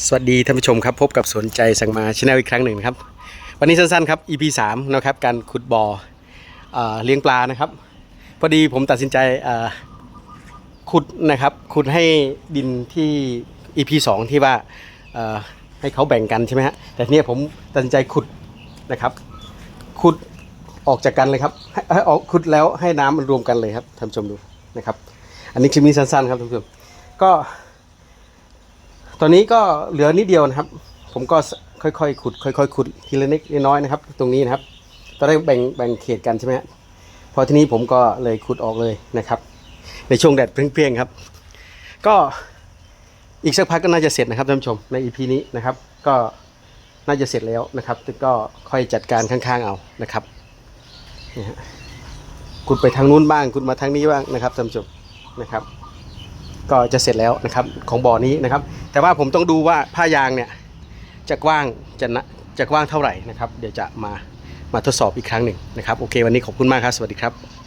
สวัสดีท่านผู้ชมครับ พบกับสวนใจสั่งมาชแนลอีกครั้งหนึ่งนะครับ วันนี้สั้นๆครับ EP 3นะครับการขุดบ่อเอ่อเลี้ยงปลานะครับ พอดีผมตัดสินใจขุดนะครับขุดให้ดินที่ EP 2 ที่ว่าให้เขาแบ่งกันใช่ไหมฮะแต่ทีเนี้ยผมตัดสินใจขุดนะครับขุดออกจากกันเลยครับให้ออกขุดแล้วให้น้ำมันรวมกันเลยครับท่านผู้ชมดูนะครับ อันนี้คลิปนี้สั้นๆครับท่านผู้ชมก็ ตอนนี้ก็เหลือนิดเดียวนะครับ ผมก็ค่อยๆขุด ค่อยๆขุดทีละนิดน้อยนะครับ ตรงนี้นะครับ ตอนแรกแบ่งแบ่งเขตกันใช่ไหมพอทีนี้ผมก็เลยขุดออกเลยนะครับ ในช่วงแดดเปรี้ยงๆครับ ก็อีกสักพักก็น่าจะเสร็จนะครับท่านผู้ชมใน EP นี้นะครับ ก็น่าจะเสร็จแล้วนะครับก็ค่อยจัดการข้างๆเอานะครับนี่ฮะขุดไปทางนู้นบ้างขุดมาทางนี้บ้างนะครับท่านผู้ชมนะครับ ก็จะเสร็จแล้วนะครับของบ่อนี้นะครับ แต่ว่าผมต้องดูว่าผ้ายางเนี่ยจะกว้างจะนะจะกว้างเท่าไหร่นะครับ เดี๋ยวจะมามาทดสอบอีกครั้งหนึ่งนะครับโอเควันนี้ขอบคุณมากครับ สวัสดีครับ